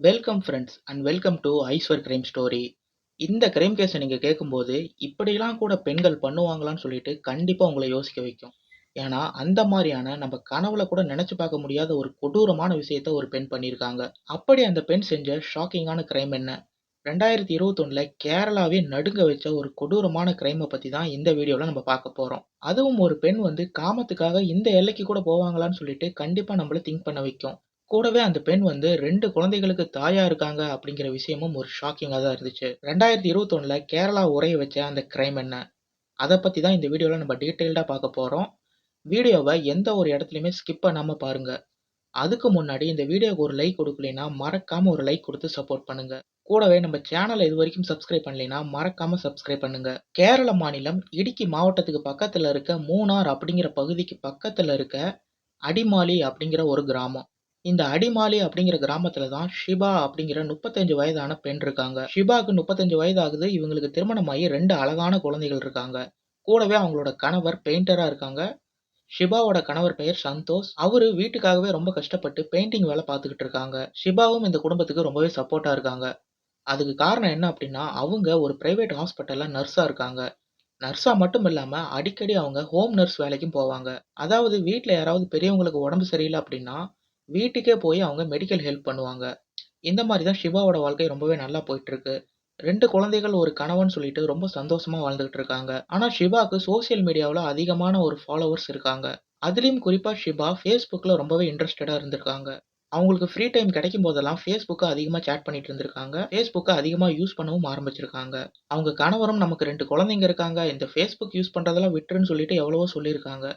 Welcome friends and welcome to ஐஸ்வர் crime story இந்த crime கேஸை நீங்கள் கேட்கும்போது இப்படிலாம் கூட பெண்கள் பண்ணுவாங்களான்னு சொல்லிட்டு கண்டிப்பாக உங்களை யோசிக்க வைக்கும். ஏன்னா அந்த மாதிரியான நம்ம கனவுல கூட நினச்சி பார்க்க முடியாத ஒரு கொடூரமான விஷயத்த ஒரு பெண் பண்ணியிருக்காங்க. அப்படி அந்த பெண் செஞ்ச ஷாக்கிங்கான கிரைம் என்ன? ரெண்டாயிரத்தி இருபத்தொன்னில் கேரளாவே நடுங்க வச்ச ஒரு கொடூரமான கிரைமை பற்றி தான் இந்த வீடியோவில் நம்ம பார்க்க போகிறோம் அதுவும் ஒரு பெண் வந்து காமத்துக்காக இந்த எல்லைக்கு கூட போவாங்களான்னு சொல்லிட்டு கண்டிப்பாக நம்மளை திங்க் பண்ண வைக்கும். கூடவே அந்த பெண் வந்து ரெண்டு குழந்தைகளுக்கு தாயா இருக்காங்க அப்படிங்கிற விஷயமும் ஒரு ஷாக்கிங்காக தான் இருந்துச்சு. ரெண்டாயிரத்தி இருபத்தொன்னில் கேரளா உரைய வச்ச அந்த கிரைம் என்ன? அதை பற்றி தான் இந்த வீடியோவில் நம்ம டீட்டெயில்டாக பார்க்க போகிறோம் வீடியோவை எந்த ஒரு இடத்துலையுமே ஸ்கிப் பண்ணாமல் பாருங்க. அதுக்கு முன்னாடி இந்த வீடியோவுக்கு ஒரு லைக் கொடுக்கலைன்னா மறக்காமல் ஒரு லைக் கொடுத்து சப்போர்ட் பண்ணுங்கள் கூடவே நம்ம சேனலை இது வரைக்கும் சப்ஸ்கிரைப் பண்ணலைன்னா மறக்காம சப்ஸ்கிரைப் பண்ணுங்க. கேரள மாநிலம் இடுக்கி மாவட்டத்துக்கு பக்கத்துல இருக்க மூணார் அப்படிங்கிற பகுதிக்கு பக்கத்துல இருக்க அடிமாலி அப்படிங்கிற ஒரு கிராமம். இந்த அடிமாலி அப்படிங்கிற கிராமத்துல தான் ஷிபா அப்படிங்கிற முப்பத்தஞ்சு வயதான பெண் இருக்காங்க. ஷிபாக்கு முப்பத்தஞ்சு வயது ஆகுது இவங்களுக்கு திருமணமாகி ரெண்டு அழகான குழந்தைகள் இருக்காங்க. கூடவே அவங்களோட கணவர் பெயிண்டரா இருக்காங்க. ஷிபாவோட கணவர் பெயர் சந்தோஷ். அவரு வீட்டுக்காகவே ரொம்ப கஷ்டப்பட்டு பெயிண்டிங் வேலை பார்த்துக்கிட்டு இருக்காங்க. ஷிபாவும் இந்த குடும்பத்துக்கு ரொம்பவே சப்போர்ட்டா இருக்காங்க. அதுக்கு காரணம் என்ன அப்படின்னா அவங்க ஒரு பிரைவேட் ஹாஸ்பிட்டல்ல நர்ஸா இருக்காங்க. நர்ஸா மட்டும் இல்லாம அடிக்கடி அவங்க ஹோம் நர்ஸ் வேலைக்கும் போவாங்க. அதாவது வீட்டில் யாராவது பெரியவங்களுக்கு உடம்பு சரியில்லை அப்படின்னா வீட்டுக்கே போய் அவங்க மெடிக்கல் ஹெல்ப் பண்ணுவாங்க. இந்த மாதிரி தான் சிவாவோட வாழ்க்கை ரொம்பவே நல்லா போயிட்டு இருக்கு ரெண்டு குழந்தைகள் ஒரு கணவன் சொல்லிட்டு ரொம்ப சந்தோஷமா வாழ்ந்துகிட்டு இருக்காங்க. ஆனா சிவாக்கு சோசியல் மீடியாவில் அதிகமான ஒரு ஃபாலோவர்ஸ் இருக்காங்க. அதுலேயும் குறிப்பா ஷிபா ஃபேஸ்புக்ல ரொம்பவே இன்ட்ரெஸ்டடா இருந்திருக்காங்க. அவங்களுக்கு ஃப்ரீ டைம் கிடைக்கும் போதெல்லாம் ஃபேஸ்புக்கை அதிகமாக சேட் பண்ணிட்டு இருந்திருக்காங்க. ஃபேஸ்புக்கை அதிகமாக யூஸ் பண்ணவும் ஆரம்பிச்சிருக்காங்க. அவங்க கணவரும் நமக்கு ரெண்டு குழந்தைங்க இருக்காங்க. இந்த ஃபேஸ்புக் யூஸ் பண்ணுறதெல்லாம் விட்டுருன்னு சொல்லிட்டு எவ்வளவோ சொல்லியிருக்காங்க.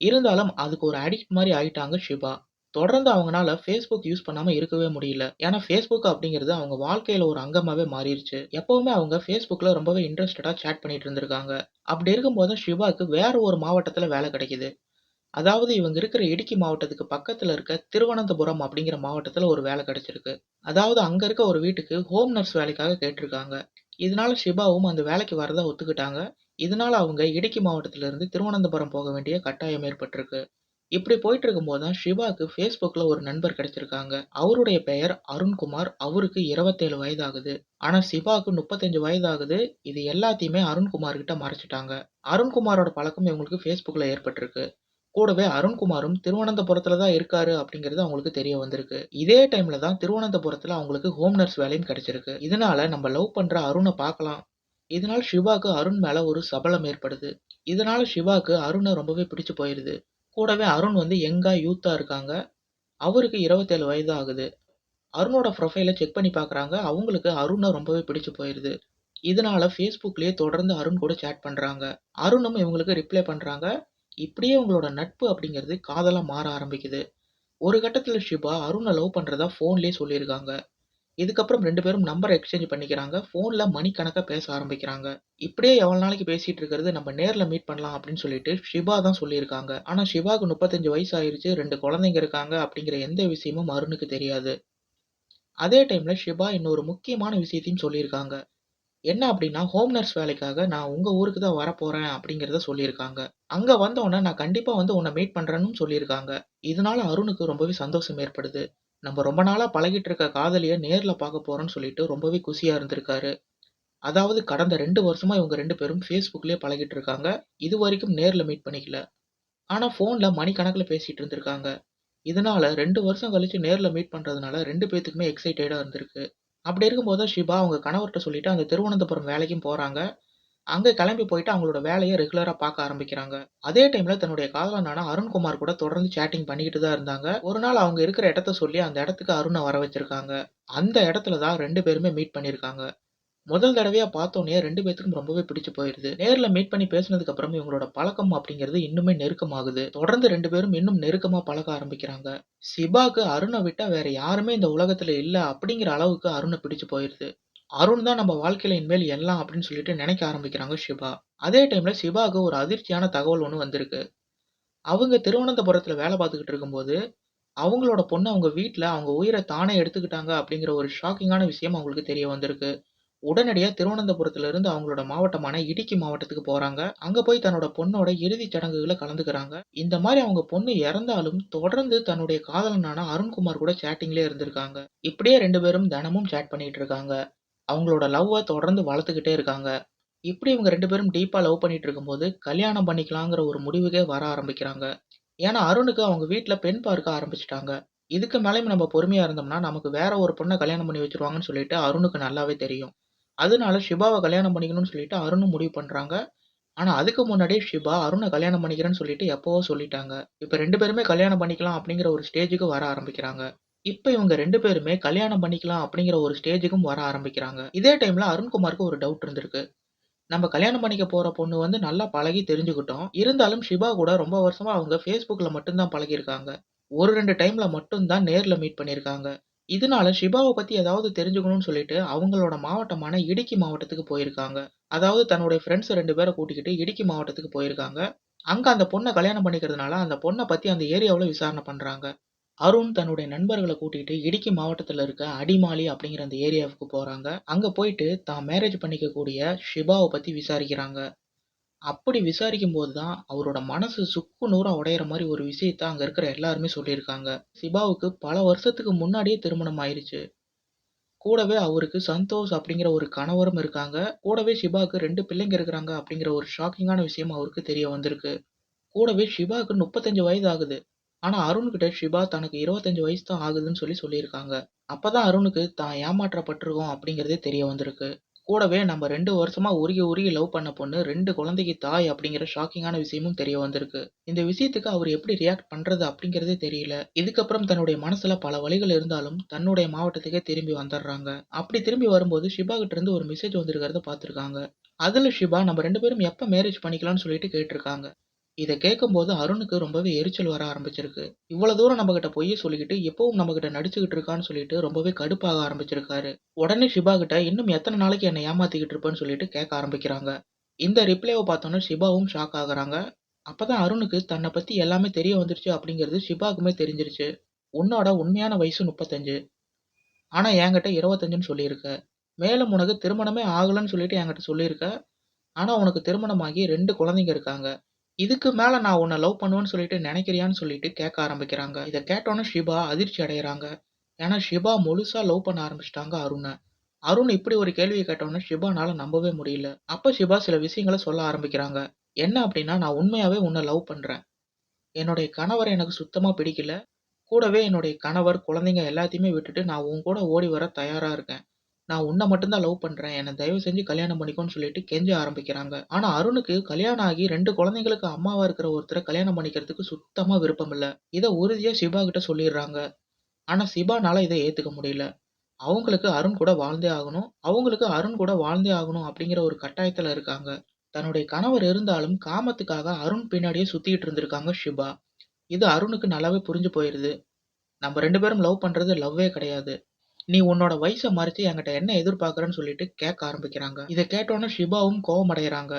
இருந்தாலும் அதுக்கு ஒரு அடிக்ட் மாதிரி ஆயிட்டாங்க ஷிபா தொடர்ந்து அவங்கனால ஃபேஸ்புக் யூஸ் பண்ணாம இருக்கவே முடியல. ஏன்னா ஃபேஸ்புக் அப்படிங்கிறது அவங்க வாழ்க்கையில ஒரு அங்கமாவே மாறிடுச்சு எப்பவுமே அவங்க ஃபேஸ்புக்ல ரொம்பவே இன்ட்ரெஸ்டடா சேட் பண்ணிட்டு இருந்திருக்காங்க. அப்படி இருக்கும்போது சிவாக்கு வேற ஒரு மாவட்டத்துல வேலை கிடைக்குது. அதாவது இவங்க இருக்கிற இடுக்கி மாவட்டத்துக்கு பக்கத்துல இருக்க திருவனந்தபுரம் அப்படிங்கிற மாவட்டத்துல ஒரு வேலை கிடைச்சிருக்கு. அதாவது அங்க இருக்க ஒரு வீட்டுக்கு ஹோம் நர்ஸ் வேலைக்காக கேட்டிருக்காங்க. இதனால சிபாவும் அந்த வேலைக்கு வரதா ஒத்துக்கிட்டாங்க. இதனால அவங்க இடுக்கி மாவட்டத்திலிருந்து திருவனந்தபுரம் போக வேண்டிய கட்டாயம் ஏற்பட்டிருக்கு. இப்படி போயிட்டு இருக்கும்போது தான் ஷிவாக்கு ஃபேஸ்புக்கில் ஒரு நண்பர் கிடைச்சிருக்காங்க. அவருடைய பெயர் அருண்குமார். அவருக்கு இருபத்தேழு வயதாகுது. ஆனால் சிவாக்கு முப்பத்தஞ்சு வயதாகுது. இது எல்லாத்தையுமே அருண்குமார் கிட்ட மறைச்சிட்டாங்க. அருண்குமாரோட பழக்கம் இவங்களுக்கு ஃபேஸ்புக்கில் ஏற்பட்டிருக்கு. கூடவே அருண்குமாரும் திருவனந்தபுரத்துல தான் இருக்காரு அப்படிங்கிறது அவங்களுக்கு தெரிய வந்திருக்கு. இதே டைம்ல தான் திருவனந்தபுரத்துல அவங்களுக்கு ஹோம் நர்ஸ் வேலையும் கிடைச்சிருக்கு. இதனால நம்ம லவ் பண்ற அருணை பார்க்கலாம். இதனால் சிவாக்கு அருண் மேல ஒரு சபலம் ஏற்படுது. இதனால சிவாக்கு அருணை ரொம்பவே பிடிச்சு போயிருது. கூடவே அருண் வந்து யங்கா யூத்தாக இருக்காங்க. அவருக்கு இருபத்தேழு வயது ஆகுது அருணோட ப்ரொஃபைலை செக் பண்ணி பார்க்குறாங்க அவங்களுக்கு அருணை ரொம்பவே பிடிச்சு போயிடுது இதனால ஃபேஸ்புக்லேயே தொடர்ந்து அருண் கூட சேட் பண்ணுறாங்க அருணும் இவங்களுக்கு ரிப்ளை பண்ணுறாங்க இப்படியே உங்களோட நட்பு அப்படிங்கிறது காதலாக மாற ஆரம்பிக்குது. ஒரு கட்டத்தில் ஷிபா அருணை லவ் பண்ணுறதா ஃபோன்லேயே சொல்லியிருக்காங்க. இதுக்கப்புறம் ரெண்டு பேரும் நம்பர் எக்ஸ்சேஞ்ச் பண்ணிக்கிறாங்க. ஃபோனில் மணிக்கணக்காக பேச ஆரம்பிக்கிறாங்க. இப்படியே எவ்வளோ நாளைக்கு பேசிட்டு இருக்கிறது? நம்ம நேரில் மீட் பண்ணலாம் அப்படின்னு சொல்லிட்டு ஷிபா தான் சொல்லியிருக்காங்க. ஆனால் ஷிபாவுக்கு முப்பத்தஞ்சு வயசு ஆயிருச்சு. ரெண்டு குழந்தைங்க இருக்காங்க அப்படிங்கிற எந்த விஷயமும் அருணுக்கு தெரியாது. அதே டைமில் ஷிபா இன்னொரு முக்கியமான விஷயத்தையும் சொல்லியிருக்காங்க. என்ன அப்படின்னா ஹோம் நர்ஸ் வேலைக்காக நான் உங்க ஊருக்கு தான் வரப்போறேன் அப்படிங்கிறத சொல்லியிருக்காங்க. அங்க வந்தோடனே நான் கண்டிப்பா வந்து உன்னை மீட் பண்ணுறேன்னு சொல்லியிருக்காங்க. இதனால அருணுக்கு ரொம்பவே சந்தோஷம் ஏற்படுது. நம்ம ரொம்ப நாளா பழகிட்டு இருக்க காதலிய நேர்ல பார்க்க போகிறோன்னு சொல்லிட்டு ரொம்பவே குசியா இருந்திருக்காரு. அதாவது கடந்த ரெண்டு வருஷமா இவங்க ரெண்டு பேரும் ஃபேஸ்புக்லயே பழகிட்டு இருக்காங்க இது வரைக்கும் நேர்ல மீட் பண்ணிக்கல. ஆனா ஃபோனில் மணிக்கணக்கில் பேசிட்டு இருந்திருக்காங்க. இதனால ரெண்டு வருஷம் கழிச்சு நேர்ல மீட் பண்றதுனால ரெண்டு பேத்துக்குமே எக்ஸைட்டடா இருந்திருக்கு. அப்படி இருக்கும்போது ஷிபா அவங்க கணவர்கிட்ட சொல்லிட்டு அந்த திருவனந்தபுரம் வேலைக்கும் போறாங்க. அங்க கிளம்பி போயிட்டு அவங்களோட வேலையை ரெகுலரா பார்க்க ஆரம்பிக்கிறாங்க. அதே டைம்ல தன்னுடைய காதலனான அருண்குமார் கூட தொடர்ந்து சேட்டிங் பண்ணிக்கிட்டு தான் இருந்தாங்க. ஒரு நாள் அவங்க இருக்கிற இடத்த சொல்லி அந்த இடத்துக்கு அருணை வர வச்சிருக்காங்க. அந்த இடத்துல தான் ரெண்டு பேருமே மீட் பண்ணியிருக்காங்க. முதல் தடவையா பார்த்தோன்னே ரெண்டு பேத்துக்கும் ரொம்பவே பிடிச்சு போயிருது. நேர்ல மீட் பண்ணி பேசினதுக்கு அப்புறம் இவங்களோட பழக்கம் அப்படிங்கிறது இன்னுமே நெருக்கமாகுது. தொடர்ந்து ரெண்டு பேரும் இன்னும் நெருக்கமா பழக ஆரம்பிக்கிறாங்க. சிபாக்கு அருணை விட்டா வேற யாருமே இந்த உலகத்துல இல்ல அப்படிங்கிற அளவுக்கு அருணை பிடிச்சு போயிருது. அருண் தான் நம்ம வாழ்க்கையில இனிமேல் எல்லாம் அப்படின்னு சொல்லிட்டு நினைக்க ஆரம்பிக்கிறாங்க சிவா அதே டைம்ல சிவாவுக்கு ஒரு அதிர்ச்சியான தகவல் ஒன்று வந்திருக்கு அவங்க திருவனந்தபுரத்துல வேலை பார்த்துக்கிட்டு இருக்கும்போது அவங்களோட பொண்ணு அவங்க வீட்டில் அவங்க உயிரை தானே எடுத்துக்கிட்டாங்க அப்படிங்கிற ஒரு ஷாக்கிங்கான விஷயம் அவங்களுக்கு தெரிய வந்திருக்கு உடனடியா திருவனந்தபுரத்துல இருந்து அவங்களோட மாவட்டமான இடுக்கி மாவட்டத்துக்கு போறாங்க. அங்க போய் தன்னோட பொண்ணோட இறுதிச் சடங்குகளை கலந்துக்கிறாங்க. இந்த மாரி அவங்க பொண்ணு இறந்தாலும் தொடர்ந்து தன்னுடைய காதலனான அருண்குமார் கூட சேட்டிங்லயே இருந்திருக்காங்க. இப்படியே 2 பேரும் தினமும் சேட் பண்ணிட்டு இருக்காங்க. அவங்களோட லவ்வ தொடர்ந்து வளர்த்துக்கிட்டே இருக்காங்க. இப்படி இவங்க 2 பேரும் டீப்பா லவ் பண்ணிட்டு இருக்கும்போது, கல்யாணம் பண்ணிக்கலாங்கிற ஒரு முடிவுக்கே வர ஆரம்பிக்கிறாங்க. ஏன்னா அருணுக்கு அவங்க வீட்ல பெண் பார்க்க ஆரம்பிச்சுட்டாங்க. இதுக்கு மேலயும் நம்ம பொறுமையா இருந்தோம்னா, நமக்கு வேற ஒரு பொண்ண கல்யாணம் பண்ணி வச்சுருவாங்கன்னு சொல்லிட்டு அருணுக்கு நல்லாவே தெரியும். அதனால ஷிபாவ கல்யாணம் பண்ணிக்கணும்னு சொல்லிட்டு அருணும் முடிவு பண்றாங்க. ஆனா அதுக்கு முன்னாடியே ஷிபா அருண கல்யாணம் பண்ணிக்கிறேன்னு சொல்லிட்டு எப்பவோ சொல்லிட்டாங்க. இப்ப 2 பேருமே கல்யாணம் பண்ணிக்கலாம் அப்படிங்கிற ஒரு ஸ்டேஜுக்கு வர ஆரம்பிக்கிறாங்க. இப்ப இவங்க 2 பேருமே கல்யாணம் பண்ணிக்கலாம் அப்படிங்கிற ஒரு ஸ்டேஜுக்கும் வர ஆரம்பிக்கிறாங்க. இதே டைம்ல அருண்குமாருக்கு ஒரு டவுட் இருந்திருக்கு. நம்ம கல்யாணம் பண்ணிக்க போற பொண்ணு வந்து நல்லா பழகி தெரிஞ்சுக்கிட்டோம். இருந்தாலும் ஷிபா கூட ரொம்ப வருஷமா அவங்க Facebookல மட்டும் தான் பழகியிருக்காங்க. ஒரு 2 டைம்ல மட்டும் தான் நேர்ல மீட் பண்ணியிருக்காங்க. இதனால ஷிபாவ பத்தி ஏதாவது தெரிஞ்சுக்கணும்னு சொல்லிட்டு அவங்களோட மாவட்டமான இடுக்கி மாவட்டத்துக்கு போயிருக்காங்க. அதாவது தன்னுடைய ஃபிரெண்ட்ஸ் 2 பேர கூட்டிக்கிட்டு இடுக்கி மாவட்டத்துக்கு போயிருக்காங்க. அங்க அந்த பொண்ண கல்யாணம் பண்ணிக்கிறதுனால அந்த பொண்ண பத்தி அந்த ஏரியாவுல விசாரணை பண்றாங்க. அருண் தன்னுடைய நண்பர்களை கூட்டிட்டு இடுக்கி மாவட்டத்தில் இருக்க அடிமாலி அப்படிங்கிற அந்த ஏரியாவுக்கு போறாங்க. அங்க போயிட்டு தான் மேரேஜ் பண்ணிக்கக்கூடிய ஷிபாவை பத்தி விசாரிக்கிறாங்க. அப்படி விசாரிக்கும்போது தான் அவரோட மனசு சுக்கு நூறாக உடையிற மாதிரி ஒரு விஷயத்த அங்க இருக்கிற எல்லாருமே சொல்லியிருக்காங்க. ஷிபாவுக்கு பல வருஷத்துக்கு முன்னாடியே திருமணம் ஆயிருச்சு. கூடவே அவருக்கு சந்தோஷ் அப்படிங்கிற ஒரு கணவரும் இருக்காங்க. கூடவே ஷிபாவுக்கு ரெண்டு பிள்ளைங்க இருக்கிறாங்க அப்படிங்கிற ஒரு ஷாக்கிங்கான விஷயம் அவருக்கு தெரிய வந்திருக்கு. கூடவே சிபாவுக்கு முப்பத்தஞ்சு வயது ஆகுது. ஆனா அருண்கிட்ட ஷிபா தனக்கு 25 வயசு தான் ஆகுதுன்னு சொல்லி சொல்லியிருக்காங்க. அப்பதான் அருணுக்கு தான் ஏமாற்றப்பட்டிருக்கோம் அப்படிங்கிறதே தெரிய வந்திருக்கு. கூடவே நம்ம ரெண்டு வருஷமா உருகி உருகி லவ் பண்ண பொண்ணு ரெண்டு குழந்தைக்கு தாய் அப்படிங்கிற ஷாக்கிங்கான விஷயமும் தெரிய வந்திருக்கு. இந்த விஷயத்துக்கு அவர் எப்படி ரியாக்ட் பண்றது அப்படிங்கிறதே தெரியல. இதுக்கப்புறம் தன்னுடைய மனசுல பல வழிகள் இருந்தாலும் தன்னுடைய மாவட்டத்துக்கே திரும்பி வந்துடுறாங்க. அப்படி திரும்பி வரும்போது ஷிபா கிட்ட இருந்து ஒரு மெசேஜ் வந்திருக்கிறத பார்த்திருக்காங்க. அதுல ஷிபா நம்ம ரெண்டு பேரும் எப்ப மேரேஜ் பண்ணிக்கலாம்னு சொல்லிட்டு கேட்டிருக்காங்க. இதை கேட்கும்போது அருணுக்கு ரொம்பவே எரிச்சல் வர ஆரம்பிச்சிருக்கு. இவ்வளோ தூரம் நம்மகிட்ட பொய்ய சொல்லிக்கிட்டு எப்பவும் நம்மகிட்ட நடிச்சுக்கிட்டு இருக்கான்னு சொல்லிட்டு ரொம்பவே கடுப்பாக ஆரம்பிச்சிருக்காரு. உடனே ஷிபா கிட்ட இன்னும் எத்தனை நாளைக்கு என்னை ஏமாத்திக்கிட்டு இருப்பேன்னு சொல்லிட்டு கேட்க ஆரம்பிக்கிறாங்க. இந்த ரிப்ளைவை பார்த்தோன்னே ஷிபாவும் ஷாக் ஆகுறாங்க. அப்போதான் அருணுக்கு தன்னை பற்றி எல்லாமே தெரிய வந்துருச்சு அப்படிங்கிறது ஷிபாக்குமே தெரிஞ்சிருச்சு. உன்னோட உண்மையான வயசு முப்பத்தஞ்சு ஆனால் என்கிட்ட 25ன்னு சொல்லியிருக்க. மேலும் உனக்கு திருமணமே ஆகலன்னு சொல்லிட்டு என்கிட்ட சொல்லியிருக்க. ஆனால் உனக்கு திருமணமாகி ரெண்டு குழந்தைங்க இருக்காங்க. இதுக்கு மேல நான் உன்ன லவ் பண்ணுவேன்னு சொல்லிட்டு நினைக்கிறியான்னு சொல்லிட்டு கேட்க ஆரம்பிக்கிறாங்க. இத கேட்டோனே ஷிபா அதிர்ச்சி அடையறாங்க. ஏன்னா ஷிபா முழுசா லவ் பண்ண ஆரம்பிச்சுட்டாங்க அருண. அருண் இப்படி ஒரு கேள்விய கேட்டோனே ஷிபானால நம்பவே முடியல. அப்ப ஷிபா சில விஷயங்கள சொல்ல ஆரம்பிக்கிறாங்க. என்ன அப்படின்னா நான் உண்மையாவே உன்ன லவ் பண்றேன். என்னுடைய கணவர எனக்கு சுத்தமா பிடிக்கல. கூடவே என்னுடைய கணவர், குழந்தைங்க எல்லாத்தையுமே விட்டுட்டு நான் உன் கூட ஓடி வர தயாரா இருக்கேன். நான் உன்னை மட்டும்தான் லவ் பண்றேன். என்ன தயவு செஞ்சு கல்யாணம் பண்ணிக்கோன்னு சொல்லிட்டு கெஞ்ச ஆரம்பிக்கிறாங்க. ஆனா அருணுக்கு கல்யாணம் ஆகி 2 குழந்தைங்களுக்கு அம்மாவா இருக்கிற ஒருத்தர கல்யாணம் பண்ணிக்கிறதுக்கு சுத்தமா விருப்பம் இல்ல. இத உறுதியா சிபா கிட்ட சொல்லிடுறாங்க. ஆனா சிபானால இத ஏத்துக்க முடியல. அவங்களுக்கு அருண் கூட வாழ்ந்தே ஆகணும். அவங்களுக்கு அருண் கூட வாழ்ந்தே ஆகணும் அப்படிங்கிற ஒரு கட்டாயத்துல இருக்காங்க. தன்னுடைய கணவர் இருந்தாலும் காமத்துக்காக அருண் பின்னாடியே சுத்திட்டு இருந்திருக்காங்க ஷிபா. இது அருணுக்கு நல்லாவே புரிஞ்சு போயிருது. நம்ம 2 பேரும் லவ் பண்றது லவ்வே கிடையாது. நீ உன்னோட வயசை மறைச்சு என்கிட்ட என்ன எதிர்பார்க்குறன்னு சொல்லிட்டு கேட்க ஆரம்பிக்கிறாங்க. இதை கேட்டோன்னே ஷிபாவும் கோவமடைகிறாங்க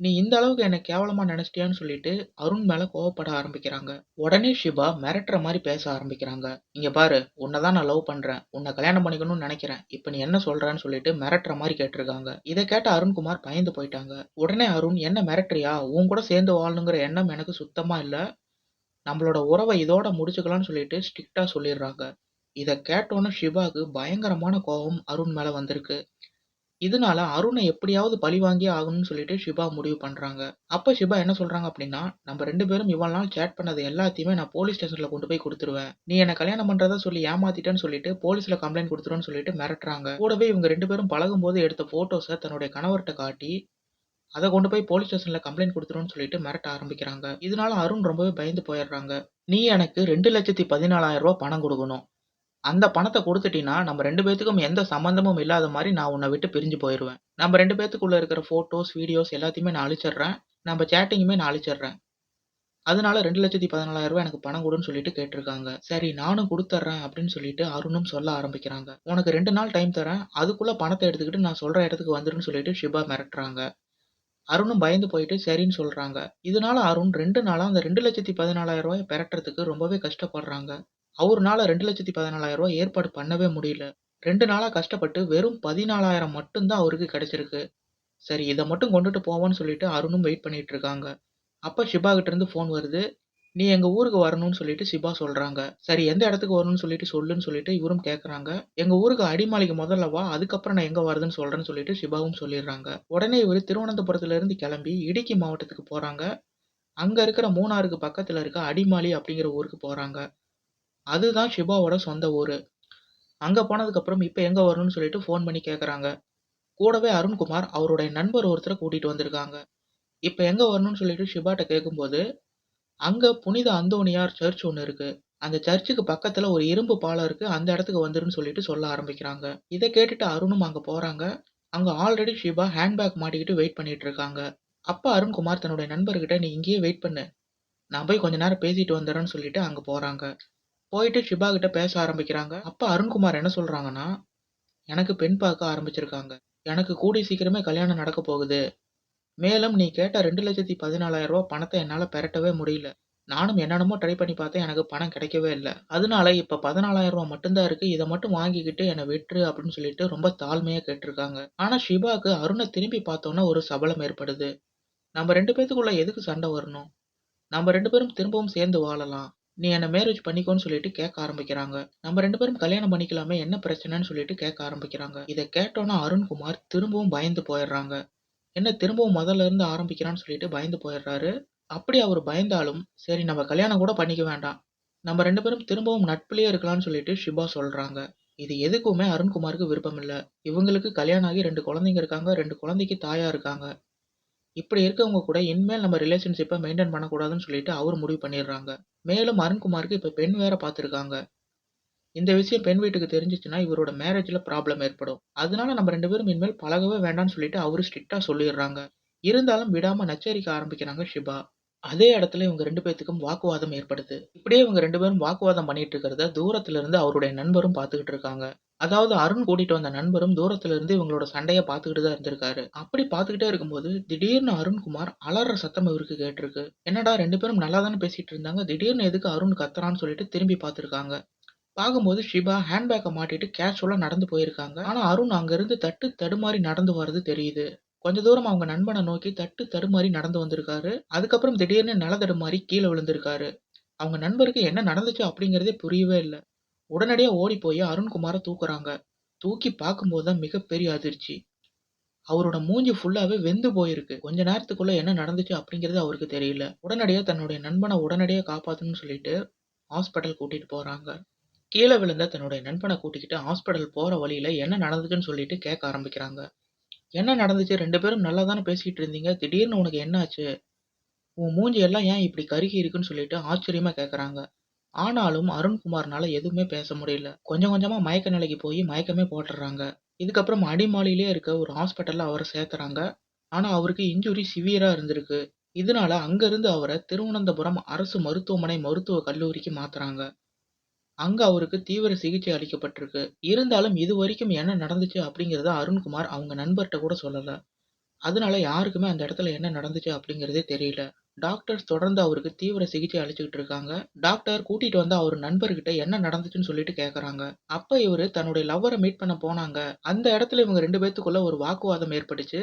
நீ இந்த அளவுக்கு என்ன கேவலமாக நினைச்சிட்டியான்னு சொல்லிட்டு அருண் மேலே கோவப்பட ஆரம்பிக்கிறாங்க. உடனே ஷிபா மிரட்டுற மாதிரி பேச ஆரம்பிக்கிறாங்க. இங்கே பாரு உன்னை தான் நான் லவ் பண்ணுறேன் உன்னை கல்யாணம் பண்ணிக்கணும்னு நினைக்கிறேன். இப்போ நீ என்ன சொல்கிறேன்னு சொல்லிட்டு மிரட்டுற மாதிரி கேட்டிருக்காங்க. இதை கேட்ட அருண்குமார் பயந்து போயிட்டாங்க. உடனே அருண் என்ன மிரட்டுறியா? உன் கூட சேர்ந்து வாழணுங்கிற எண்ணம் எனக்கு சுத்தமாக இல்லை நம்மளோட உறவை இதோட முடிச்சுக்கலாம்னு சொல்லிட்டு ஸ்ட்ரிக்டாக சொல்லிடுறாங்க. இத கேட்டோன்னே சிவாக்கு பயங்கரமான கோபம் அருண் மேல வந்திருக்கு. இதனால அருணை எப்படியாவது பழி வாங்கியே ஆகணும்னு சொல்லிட்டு ஷிபா முடிவு பண்றாங்க. அப்ப ஷிபா என்ன சொல்றாங்க அப்படின்னா, நம்ம ரெண்டு பேரும் இவ்வளவு நாள் சேட் பண்ணது எல்லாத்தையுமே நான் போலீஸ் ஸ்டேஷன்ல கொண்டு போய் கொடுத்துருவேன் நீ என்ன கல்யாணம் பண்றதா சொல்லி ஏமாத்திட்டேன்னு சொல்லிட்டு போலீஸ்ல கம்ப்ளைண்ட் கொடுத்துருன்னு சொல்லிட்டு மிரட்டுறாங்க. கூடவே இவங்க ரெண்டு பேரும் பழகும் போது எடுத்த போட்டோஸை தன்னுடைய கணவர்கிட்ட காட்டி, அதை கொண்டு போய் போலீஸ் ஸ்டேஷன்ல கம்ப்ளைண்ட் கொடுத்துருன்னு சொல்லிட்டு மிரட்ட ஆரம்பிக்கிறாங்க. இதனால அருண் ரொம்பவே பயந்து போயிடுறாங்க. நீ எனக்கு ரெண்டு லட்சத்தி பதினாலாயிரம் ரூபாய் பணம் கொடுக்கணும் அந்த பணத்த குடுத்துட்டீன்னா, நம்ம 2 பேத்துக்கும் எந்த சம்மந்தமும் இல்லாத மாரி நான் உன்ன விட்டு பிரிஞ்சு போயிருவேன். நம்ம 2 பேத்துக்குள்ள இருக்கிற ஃபோட்டோஸ், வீடியோஸ் எல்லாத்தையுமே நான் அழிச்சிடுறேன். நம்ம சேட்டிங்குமே நான் அழிச்சிடுறேன். அதனால ரூ. 2,14,000 எனக்கு பணம் குடுன்னு சொல்லிட்டு கேட்டிருக்காங்க. சரி நானும் குடுத்துர்றேன் அப்படின்னு சொல்லிட்டு அருணும் சொல்ல ஆரம்பிக்கிறாங்க. உனக்கு 2 நாள் டைம் தரேன். அதுக்குள்ள பணத்த எடுத்துக்கிட்டு நான் சொல்ற இடத்துக்கு வந்துருன்னு சொல்லிட்டு ஷிபா மிரட்டுறாங்க. அருணும் பயந்து போயிட்டு சரின்னு சொல்றாங்க. இதனால அருண் 2 நாளா அந்த ரூ. 2,14,000 பெரட்டுறதுக்கு ரொம்பவே கஷ்டப்படுறாங்க. அவருனால ரூ. 2,14,000 ஏற்பாடு பண்ணவே முடியல. 2 நாளா கஷ்டப்பட்டு வெறும் 14,000 மட்டும் தான் அவருக்கு கிடைச்சிருக்கு. சரி இத மட்டும் கொண்டுட்டு போவோன்னு சொல்லிட்டு அருணும் வெயிட் பண்ணிட்டு இருக்காங்க. அப்ப ஷிபா இருந்து ஃபோன் வருது. நீ எங்க ஊருக்கு வரணும்னு சொல்லிட்டு ஷிபா சொல்றாங்க. சரி எந்த இடத்துக்கு வரணும்னு சொல்லிட்டு சொல்லுன்னு சொல்லிட்டு இவரும் கேட்குறாங்க எங்க ஊருக்கு அடிமாலிக்கு முதல்ல வா அதுக்கப்புறம் நான் எங்க வரதுன்னு சொல்றேன்னு சொல்லிட்டு ஷிபாவும் சொல்லிடுறாங்க. உடனே இவரு திருவனந்தபுரத்திலிருந்து கிளம்பி இடுக்கி மாவட்டத்துக்கு போறாங்க. அங்க இருக்கிற மூணாறுக்கு பக்கத்துல இருக்க அடிமாலி அப்படிங்கிற ஊருக்கு போறாங்க. அதுதான் ஷிபாவோட சொந்த ஊர் அங்கே போனதுக்கப்புறம் இப்போ எங்கே வரணும்னு சொல்லிட்டு ஃபோன் பண்ணி கேட்குறாங்க கூடவே அருண்குமார் அவருடைய நண்பர் ஒருத்தரை கூட்டிகிட்டு வந்திருக்காங்க. இப்போ எங்கே வரணும்னு சொல்லிட்டு ஷிபாட்ட கேட்கும்போது, அங்கே புனித அந்தோனியார் சர்ச் ஒன்று இருக்குது அந்த சர்ச்சுக்கு பக்கத்தில் ஒரு இரும்பு பாலம் இருக்குது அந்த இடத்துக்கு வந்துருன்னு சொல்லிட்டு சொல்ல ஆரம்பிக்கிறாங்க. இதை கேட்டுட்டு அருணும் அங்கே போகிறாங்க அங்கே ஆல்ரெடி ஷிபா ஹேண்ட்பேக் மாட்டிக்கிட்டு வெயிட் பண்ணிட்டு இருக்காங்க. அப்போ அருண்குமார் தன்னுடைய நண்பர்கிட்ட நீ இங்கேயே வெயிட் பண்ணு. நான் போய் கொஞ்ச நேரம் பேசிட்டு வந்துடுறேன்னு சொல்லிட்டு அங்கே போகிறாங்க போயிட்டு ஷிபா கிட்ட பேச ஆரம்பிக்கிறாங்க. அப்ப அருண்குமார் என்ன சொல்றாங்கன்னா, எனக்கு பெண் பார்க்க ஆரம்பிச்சிருக்காங்க. எனக்கு கூடி சீக்கிரமே கல்யாணம் நடக்க போகுது. மேலும் நீ கேட்ட 2,14,000 பணத்த என்னால பெரட்டவே முடியல. நானும் என்னென்னமோ ட்ரை பண்ணி பார்த்தேன். எனக்கு பணம் கிடைக்கவே இல்லை அதனால இப்ப 14,000 மட்டும் தான் இருக்கு. இதை மட்டும் வாங்கிக்கிட்டு என்னை விட்டுரு அப்படின்னு சொல்லிட்டு ரொம்ப தாழ்மையா கேட்டிருக்காங்க. ஆனா ஷிபாக்கு அருணை திரும்பி பார்த்தோன்னா ஒரு சபலம் ஏற்படுது. நம்ம ரெண்டு பேத்துக்குள்ள எதுக்கு சண்டை வரணும்? நம்ம ரெண்டு பேரும் திரும்பவும் சேர்ந்து வாழலாம். நீ என்ன மேரேஜ் பண்ணிக்கோன்னு சொல்லிட்டு கேட்க ஆரம்பிக்கிறாங்க. நம்ம ரெண்டு பேரும் கல்யாணம் பண்ணிக்கலாமே என்ன பிரச்சனைன்னு சொல்லிட்டு கேட்க ஆரம்பிக்கிறாங்க. இதை கேட்டோன்னா அருண்குமார் திரும்பவும் பயந்து போயிடுறாங்க. என்ன திரும்பவும் முதல்ல இருந்து ஆரம்பிக்கிறான்னு சொல்லிட்டு பயந்து போயிடுறாரு. அப்படி அவர் பயந்தாலும், சரி நம்ம கல்யாணம் கூட பண்ணிக்க வேண்டாம். நம்ம ரெண்டு பேரும் திரும்பவும் நட்புலேயே இருக்கலாம்னு சொல்லிட்டு ஷிபா சொல்றாங்க. இது எதுக்குமே அருண்குமாருக்கு விருப்பம் இல்லை இவங்களுக்கு கல்யாணம் ஆகி ரெண்டு குழந்தைங்க இருக்காங்க. ரெண்டு குழந்தைக்கு தாயா இருக்காங்க. இப்படி இருக்கவங்க கூட இனிமேல் நம்ம ரிலேஷன்ஷிப்பை மெயின்டெயின் பண்ணக்கூடாதுன்னு சொல்லிட்டு அவர் முடிவு பண்ணிடுறாங்க. மேலும் அருண்குமாருக்கு இப்போ பெண் வேற பார்த்துருக்காங்க இந்த விஷயம் பெண் வீட்டுக்கு தெரிஞ்சுச்சுன்னா இவரோட மேரேஜில் ப்ராப்ளம் ஏற்படும். அதனால நம்ம ரெண்டு பேரும் இனிமேல் பழகவே வேண்டாம்னு சொல்லிட்டு அவரு ஸ்ட்ரிக்டாக சொல்லிடுறாங்க. இருந்தாலும் விடாமல் நச்சரிக்க ஆரம்பிக்கிறாங்க ஷிபா. அதே இடத்துல இவங்க ரெண்டு பேர்த்துக்கும் வாக்குவாதம் ஏற்படுது. இப்படியே இவங்க ரெண்டு பேரும் வாக்குவாதம் பண்ணிட்டு இருக்கிறத தூரத்துல இருந்து அவருடைய நண்பரும் பார்த்துக்கிட்டு இருக்காங்க. அதாவது அருண் கூட்டிட்டு வந்த நண்பரும் தூரத்துல இருந்து இவங்களோட சண்டையை பார்த்துக்கிட்டு தான் இருந்திருக்காரு. அப்படி பார்த்துக்கிட்டே இருக்கும்போது திடீர்னு அருண்குமார் அலற சத்தம் இவருக்கு கேட்டிருக்கு. என்னடா ரெண்டு பேரும் நல்லா தானே பேசிட்டு இருந்தாங்க. திடீர்னு எதுக்கு அருண் கத்துறான்னு சொல்லிட்டு திரும்பி பார்த்துருக்காங்க பார்க்கும்போது ஷிபா ஹேண்ட்பேக்கை மாட்டிட்டு கேஷுவலாக நடந்து போயிருக்காங்க. ஆனால் அருண் அங்கேருந்து தட்டு தடுமாறி நடந்து வர்றது தெரியுது. கொஞ்ச தூரம் அவங்க நண்பனை நோக்கி தட்டு தடுமாறி நடந்து வந்திருக்காரு. அதுக்கப்புறம் திடீர்னு நில தடுமாறி கீழே விழுந்திருக்காரு. அவங்க நண்பருக்கு என்ன நடந்துச்சு அப்படிங்கிறதே புரியவே இல்லை உடனடியாக ஓடி போய் அருண்குமாரை தூக்குறாங்க. தூக்கி பார்க்கும்போது தான் மிகப்பெரிய அதிர்ச்சி. அவரோட மூஞ்சி ஃபுல்லாகவே வெந்து போயிருக்கு. கொஞ்ச நேரத்துக்குள்ள என்ன நடந்துச்சு அப்படிங்கிறது அவருக்கு தெரியல. உடனடியாக தன்னுடைய நண்பனை உடனடியாக காப்பாற்றணும்னு சொல்லிட்டு ஹாஸ்பிட்டல் கூட்டிட்டு போறாங்க. கீழே விழுந்த தன்னுடைய நண்பனை கூட்டிக்கிட்டு ஹாஸ்பிட்டல் போற வழியில என்ன நடந்துச்சுன்னு சொல்லிட்டு கேட்க ஆரம்பிக்கிறாங்க. என்ன நடந்துச்சு? ரெண்டு பேரும் நல்லா தானே பேசிகிட்டு இருந்தீங்க. திடீர்னு உனக்கு என்ன ஆச்சு? உன் மூஞ்சி எல்லாம் ஏன் இப்படி கருகி இருக்குன்னு சொல்லிட்டு ஆச்சரியமா கேட்குறாங்க ஆனாலும் அருண்குமார்னால எதுவுமே பேச முடியல. கொஞ்சம் கொஞ்சமா மயக்க நிலைக்கு போய் மயக்கமே போட்டுடுறாங்க இதுக்கப்புறம் அடிமாலிலே இருக்க ஒரு ஹாஸ்பிட்டல்ல அவரை சேர்த்துறாங்க. ஆனா அவருக்கு இன்ஜுரி சிவியரா இருந்திருக்கு. இதனால அங்கிருந்து அவரை திருவனந்தபுரம் அரசு மருத்துவமனை மருத்துவக் கல்லூரிக்கு மாத்துறாங்க. அங்க அவருக்கு தீவிர சிகிச்சை அளிக்கப்பட்டிருக்கு. இருந்தாலும் இது வரைக்கும் என்ன நடந்துச்சு அப்படிங்கிறத அருண்குமார் அவங்க நண்பர்ட்ட கூட சொல்லல. அதனால யாருக்குமே அந்த இடத்துல என்ன நடந்துச்சு அப்படிங்கிறதே தெரியல. டாக்டர்ஸ் தொடர்ந்து அவருக்கு தீவிர சிகிச்சை அளிச்சுக்கிட்டு இருக்காங்க. டாக்டர் கூட்டிட்டு வந்து அவர் நண்பர்கிட்ட என்ன நடந்துச்சுன்னு சொல்லிட்டு கேட்குறாங்க அப்ப இவரு தன்னுடைய லவ்வரை மீட் பண்ண போனாங்க. அந்த இடத்துல இவங்க ரெண்டு பேத்துக்குள்ள ஒரு வாக்குவாதம் ஏற்பட்டுச்சு.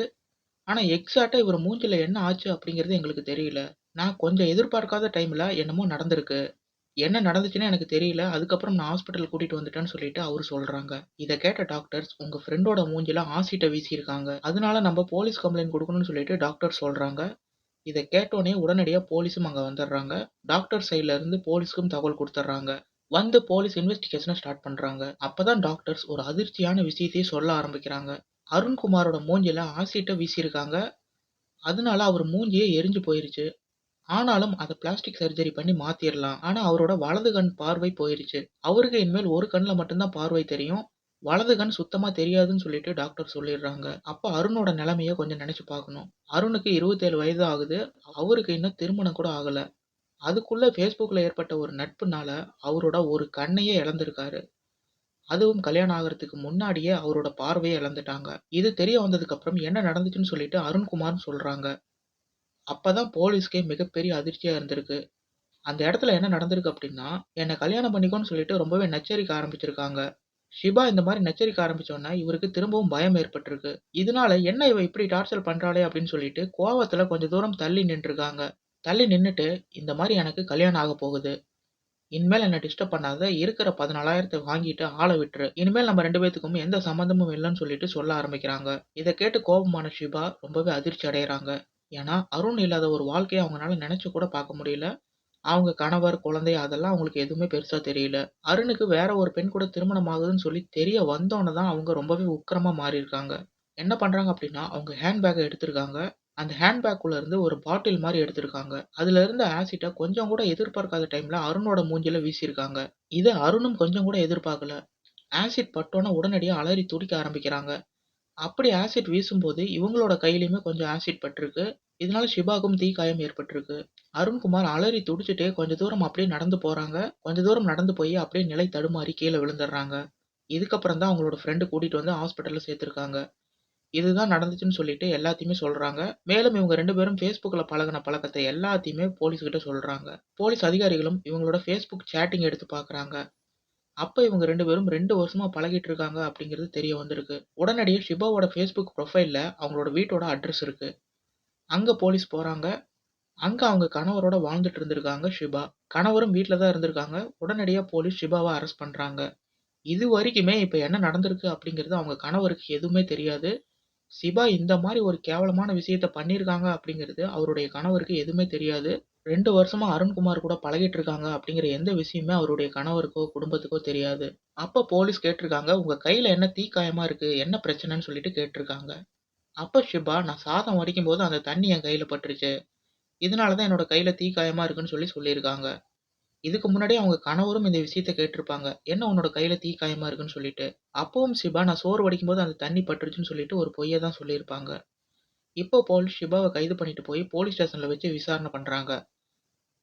ஆனா எக்ஸாக்ட்டா இவர் மூஞ்சில என்ன ஆச்சு அப்படிங்கிறது எங்களுக்கு தெரியல. நான் கொஞ்சம் எதிர்பார்க்காத டைம்ல என்னமோ நடந்திருக்கு. என்ன நடந்துச்சுன்னு எனக்கு தெரியல. அதுக்கப்புறம் நான் ஹாஸ்பிட்டல் கூட்டிட்டு வந்துட்டேன்னு சொல்லிட்டு அவர் சொல்றாங்க. இதை கேட்ட டாக்டர்ஸ் உங்க ஃப்ரெண்டோட மூஞ்சில ஆசிட்ட வீசியிருக்காங்க. அதனால நம்ம போலீஸ் கம்ப்ளைண்ட் கொடுக்கணும்னு சொல்லிட்டு டாக்டர் சொல்றாங்க. இதை கேட்டோடனே உடனடியாக போலீஸும் அங்கே வந்துடுறாங்க. டாக்டர் சைட்ல இருந்து போலீஸ்க்கும் தகவல் கொடுத்துட்றாங்க வந்து போலீஸ் இன்வெஸ்டிகேஷனை ஸ்டார்ட் பண்ணுறாங்க அப்போ தான் டாக்டர்ஸ் ஒரு அதிர்ச்சியான விஷயத்தையே சொல்ல ஆரம்பிக்கிறாங்க. அருண்குமாரோட மூஞ்சில ஆசிட்ட வீசியிருக்காங்க. அதனால அவர் மூஞ்சியே எரிஞ்சு போயிருச்சு. ஆனாலும் அதை பிளாஸ்டிக் சர்ஜரி பண்ணி மாத்திரலாம். ஆனா அவரோட வலது கண் பார்வை போயிருச்சு. அவருக்கு இனிமேல் ஒரு கண்ணில் மட்டும்தான் பார்வை தெரியும். வலது கண் சுத்தமா தெரியாதுன்னு சொல்லிட்டு டாக்டர் சொல்லிடுறாங்க. அப்ப அருணோட நிலைமைய கொஞ்சம் நினைச்சு பார்க்கணும். அருணுக்கு 27 வயது ஆகுது. அவருக்கு இன்னும் திருமணம் கூட ஆகல. அதுக்குள்ள ஃபேஸ்புக்கில் ஏற்பட்ட ஒரு நட்புனால அவரோட ஒரு கண்ணையே இழந்திருக்காரு. அதுவும் கல்யாணம் ஆகுறதுக்கு முன்னாடியே அவரோட பார்வையை இழந்துட்டாங்க. இது தெரிய வந்ததுக்கு அப்புறம் என்ன நடந்துச்சுன்னு சொல்லிட்டு அருண்குமார்னு சொல்றாங்க. அப்பதான் போலீஸ்க்கே மிகப்பெரிய அதிர்ச்சியா இருந்திருக்கு. அந்த இடத்துல என்ன நடந்திருக்கு அப்படின்னா, என்ன கல்யாணம் பண்ணிக்கோன்னு சொல்லிட்டு ரொம்பவே நச்சரிக்க ஆரம்பிச்சிருக்காங்க. ஷிபா இந்த மாரி நச்சரிக்க ஆரம்பித்தோன்னே இவருக்கு திரும்பவும் பயம் ஏற்பட்டிருக்கு. இதனால என்ன இவ இப்படி டார்ச்சர் பண்றாளே அப்படின்னு சொல்லிட்டு கோவத்துல கொஞ்சம் தூரம் தள்ளி நின்றுருக்காங்க. தள்ளி நின்னுட்டு, இந்த மாரி எனக்கு கல்யாணம் ஆகப் போகுது. இனிமேல் என்ன டிஸ்டர்ப் பண்ணாத. இருக்கிற 14,000த்த வாங்கிட்டு ஆள விட்டுரு. இனிமேல் நம்ம 2 பேத்துக்கும் எந்த சம்மந்தமும் இல்லன்னு சொல்லிட்டு சொல்ல ஆரம்பிக்கிறாங்க. இத கேட்டு கோபமான ஷிபா ரொம்பவே அதிர்ச்சி அடையறாங்க. ஏன்னா, அருண் இல்லாத ஒரு வாழ்க்கைய அவங்கனால நினைச்சு கூட பார்க்க முடியல. அவங்க கணவர், குழந்தை அதெல்லாம் அவங்களுக்கு எதுவுமே பெருசா தெரியல. அருணுக்கு வேற ஒரு பெண் கூட திருமணம் ஆகுதுன்னு சொல்லி தெரிய வந்தோன தான் அவங்க ரொம்பவே உக்கிரமா மாறியிருக்காங்க. என்ன பண்றாங்க அப்படின்னா, அவங்க ஹேண்ட் பேக்க எடுத்திருக்காங்க. அந்த ஹேண்ட் பேக்குள்ள இருந்து ஒரு பாட்டில் மாரி எடுத்திருக்காங்க. அதுல இருந்த ஆசிட்ட கொஞ்சம் கூட எதிர்பார்க்காத டைம்ல அருணோட மூஞ்சில வீசியிருக்காங்க. இத அருணும் கொஞ்சம் கூட எதிர்பார்க்கல. ஆசிட் பட்டோன உடனடியா அலறி துடிக்க ஆரம்பிக்கிறாங்க. அப்படி ஆசிட் வீசும்போது இவங்களோட கையிலயுமே கொஞ்சம் ஆசிட் பட்டிருக்கு. இதனால ஷிபாக்கும் தீக்காயம் ஏற்பட்டிருக்கு. அருண்குமார் அலறி துடிச்சுட்டே கொஞ்ச தூரம் அப்படியே நடந்து போறாங்க. கொஞ்ச தூரம் நடந்து போய் அப்படியே நிலை தடுமாறி கீழ விழுந்துடுறாங்க. இதுக்கப்புறம் தான் அவங்களோட ஃப்ரெண்டு கூட்டிட்டு வந்து ஹாஸ்பிட்டல்ல சேர்த்திருக்காங்க. இதுதான் நடந்துச்சுன்னு சொல்லிட்டு எல்லாத்தையுமே சொல்றாங்க. மேலும் இவங்க 2 பேரும் Facebookல பழகுன பழக்கத்த எல்லாத்தையுமே போலீஸ்கிட்ட சொல்றாங்க. போலீஸ் அதிகாரிகளும் இவங்களோட Facebook சேட்டிங் எடுத்து பார்க்குறாங்க. அப்ப இவங்க 2 பேரும் 2 வருஷமா பழகிட்டு இருக்காங்க அப்படிங்கிறது தெரிய வந்திருக்கு. உடனடியே ஷிபாவோட Facebook ப்ரொஃபைல்ல அவங்களோட வீட்டோட அட்ரஸ் இருக்கு. அங்க போலீஸ் போறாங்க. அங்க அவங்க கணவரோட வாழ்ந்துட்டு இருந்திருக்காங்க ஷிபா. கணவரும் வீட்ல தான் இருந்திருக்காங்க. உடனடியா போலீஸ் ஷிபாவ அரெஸ்ட் பண்றாங்க. இதுவரைக்குமே இப்ப என்ன நடந்திருக்கு அப்படிங்கிறது அவங்க கணவருக்கு எதுவுமே தெரியாது. ஷிபா இந்த மாரி ஒரு கேவலமான விஷயத்த பண்ணியிருக்காங்க அப்படிங்கிறது அவருடைய கணவருக்கு எதுவுமே தெரியாது. ரெண்டு வருஷமா அருண்குமார் கூட பழகிட்டு இருக்காங்க அப்படிங்கிற எந்த விஷயமுமே அவருடைய கணவருக்கோ, குடும்பத்துக்கோ தெரியாது. அப்போ போலீஸ் கேட்டிருக்காங்க, "உங்க கையில என்ன தீக்காயமா இருக்கு? என்ன பிரச்சனைன்னு?" சொல்லிட்டு கேட்டிருக்காங்க. அப்போ ஷிபா, "நான் சாதம் வடிக்கும்போது அந்த தண்ணி என் கையில பட்டுருச்சு. இதனால தான் என்னோட கையில தீக்காயமா இருக்குன்னு" சொல்லி சொல்லியிருக்காங்க. இதுக்கு முன்னாடியே அவங்க கணவரும் இந்த விஷயத்த கேட்டிருப்பாங்க. "என்ன உன்னோட கையில தீக்காயமா இருக்குன்னு?" சொல்லிட்டு. அப்பவும் ஷிபா, "நான் சோறு வடிக்கும் போது அந்த தண்ணி பட்டுருச்சுன்னு" சொல்லிட்டு ஒரு பொய்யை தான் சொல்லியிருப்பாங்க. இப்போ போலீஸ் ஷிபாவை கைது பண்ணிட்டு போய் போலீஸ் ஸ்டேஷன்ல வச்சு விசாரணை பண்றாங்க.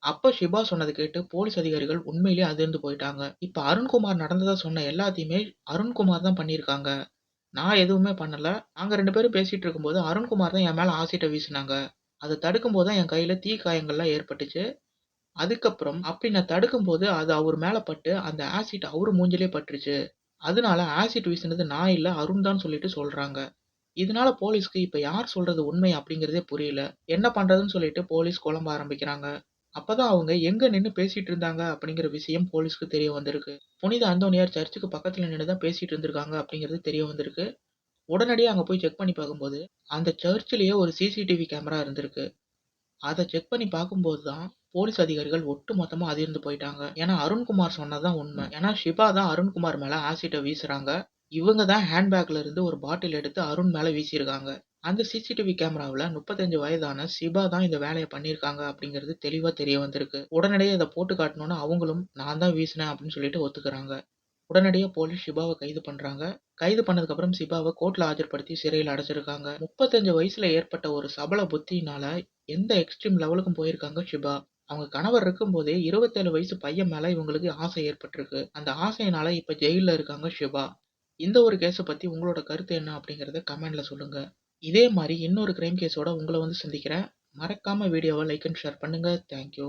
அப்ப ஷிபா சொன்னது கேட்டு போலீஸ் அதிகாரிகள் உண்மையிலேயே அதிர்ந்து போயிட்டாங்க. இப்ப அருண்குமார் நடந்ததா சொன்ன எல்லாத்தையுமே அருண்குமார் தான் பண்ணியிருக்காங்க. நான் எதுவுமே பண்ணல. நாங்க ரெண்டு பேரும் பேசிட்டு இருக்கும்போது அருண்குமார் தான் என் மேல ஆசிட்ட வீசுனாங்க. அதை தடுக்கும்போது தான் என் கையில தீக்காயங்கள்லாம் ஏற்பட்டுச்சு. அதுக்கப்புறம் அப்படி நான் தடுக்கும்போது அது அவர் மேல பட்டு அந்த ஆசிட் அவரு மூஞ்சிலே பட்டுருச்சு. அதனால ஆசிட் வீசுனது நான் இல்ல அருண் தான் சொல்லிட்டு சொல்றாங்க. இதனால போலீஸ்க்கு இப்ப யார் சொல்றது உண்மை அப்படிங்கிறதே புரியல. என்ன பண்றதுன்னு சொல்லிட்டு போலீஸ் குழம்ப ஆரம்பிக்கிறாங்க. அப்பதான் அவங்க எங்க நின்று பேசிட்டு இருந்தாங்க அப்படிங்கிற விஷயம் போலீஸ்க்கு தெரிய வந்திருக்கு. புனித அந்தோனியார் சர்ச்சுக்கு பக்கத்துல நின்று தான் பேசிட்டு இருந்திருக்காங்க அப்படிங்கிறது தெரிய வந்திருக்கு. உடனடியாக அங்கே போய் செக் பண்ணி பார்க்கும்போது, அந்த சர்ச்சிலேயே ஒரு சிசிடிவி கேமரா இருந்திருக்கு. அதை செக் பண்ணி பார்க்கும்போது தான் போலீஸ் அதிகாரிகள் ஒட்டு மொத்தமாக அதிர்ந்து போயிட்டாங்க. ஏன்னா அருண்குமார் சொன்னது தான் உண்மை. ஏன்னா ஷிபா தான் அருண்குமார் மேலே ஆசிட்டை வீசுறாங்க. இவங்க தான் ஹேண்ட் பேக்ல இருந்து ஒரு பாட்டில் எடுத்து அருண் மேலே வீசியிருக்காங்க. அந்த சிசிடிவி கேமராவில் முப்பத்தஞ்சு வயதான சிபா தான் இந்த வேலையை பண்ணியிருக்காங்க அப்படிங்கிறது தெளிவாக தெரிய வந்திருக்கு. உடனடியாக இதை போட்டு காட்டணும்னு அவங்களும் நான் தான் வீசினேன் அப்படின்னு சொல்லிட்டு ஒத்துக்கிறாங்க. உடனடியாக போலீஸ் சிபாவை கைது பண்ணுறாங்க கைது பண்ணதுக்கப்புறம் சிபாவை கோர்ட்டில் ஆஜர்படுத்தி சிறையில் அடைச்சிருக்காங்க. முப்பத்தஞ்சு வயசில் ஏற்பட்ட ஒரு சபல புத்தியினால் எந்த எக்ஸ்ட்ரீம் லெவலுக்கும் போயிருக்காங்க ஷிபா. அவங்க கணவர் இருக்கும்போதே 27 வயசு பையன் மேலே இவங்களுக்கு ஆசை ஏற்பட்டிருக்கு. அந்த ஆசையினால இப்போ ஜெயிலில் இருக்காங்க ஷிபா. இந்த ஒரு கேஸை பற்றி உங்களோட கருத்து என்ன அப்படிங்கிறத கமெண்டில் சொல்லுங்கள் இதே மாதிரி இன்னொரு கிரைம் கேஸோட உங்களை வந்து சந்திக்கிறேன். மறக்காமல் வீடியோவை லைக் அண்ட் ஷேர் பண்ணுங்கள் தேங்க் யூ.